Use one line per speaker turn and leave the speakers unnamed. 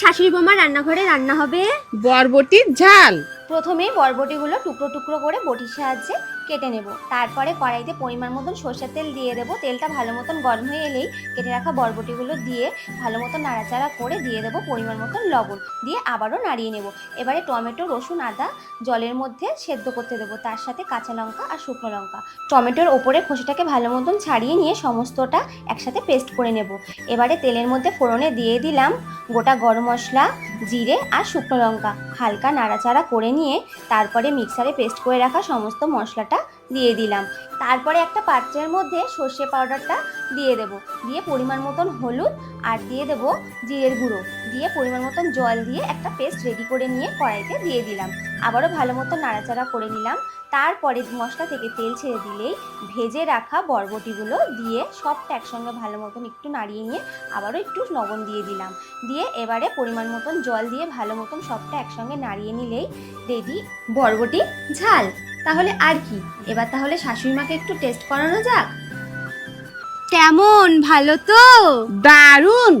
শাশুড়ি বোমা রান্নাঘরে রান্না হবে?
বরবটির ঝাল।
প্রথমেই বরবটিগুলো টুকরো টুকরো করে বটির সাহায্যে কেটে নেব। তারপরে কড়াইতে পরিমাণ মতন সর্ষের তেল দিয়ে দেবো। তেলটা ভালো মতন গরম হয়ে এলেই কেটে রাখা বরবটিগুলো দিয়ে ভালো মতন নাড়াচাড়া করে দিয়ে দেবো পরিমাণ মতন লবণ। দিয়ে আবারও নাড়িয়ে নেব। এবারে টমেটো, রসুন, আদা জলের মধ্যে সেদ্ধ করতে দেবো। তার সাথে কাঁচা লঙ্কা আর শুকনো লঙ্কা। টমেটোর ওপরে খোসাটাকে ভালো মতন ছাড়িয়ে নিয়ে সমস্তটা একসাথে পেস্ট করে নেব। এবারে তেলের মধ্যে ফোড়নে দিয়ে দিলাম গোটা গরম মশলা, জিরে আর শুকনো লঙ্কা। হালকা নাড়াচাড়া করে নিয়ে তারপরে মিক্সারে পেস্ট করে রাখা সমস্ত মশলাটা দিয়ে দিলাম। তারপরে একটা পাত্রের মধ্যে সর্ষে পাউডারটা দিয়ে দেব। দিয়ে পরিমাণ মতন হলুদ আর দিয়ে দেব জিরের গুঁড়ো। দিয়ে পরিমাণ মতন জল দিয়ে একটা পেস্ট রেডি করে নিয়ে কড়াইতে দিয়ে দিলাম। আবারও ভালো মতন নাড়াচাড়া করে নিলাম। তারপরে মশলা থেকে তেল ছেড়ে দিলেই ভেজে রাখা বরবটিগুলো দিয়ে সবটা একসঙ্গে ভালো মতন একটু নাড়িয়ে নিয়ে আবারও একটু লবণ দিয়ে দিলাম। দিয়ে এবারে পরিমাণ মতন জল দিয়ে ভালো মতন সবটা একসঙ্গে নাড়িয়ে নিলেই রেডি বরবটি। ঝাল! তাহলে আর কি? এবার তাহলে শাশুড়ি মাকে একটু টেস্ট করানো যাক। কেমন? ভালো তো?
দারুণ!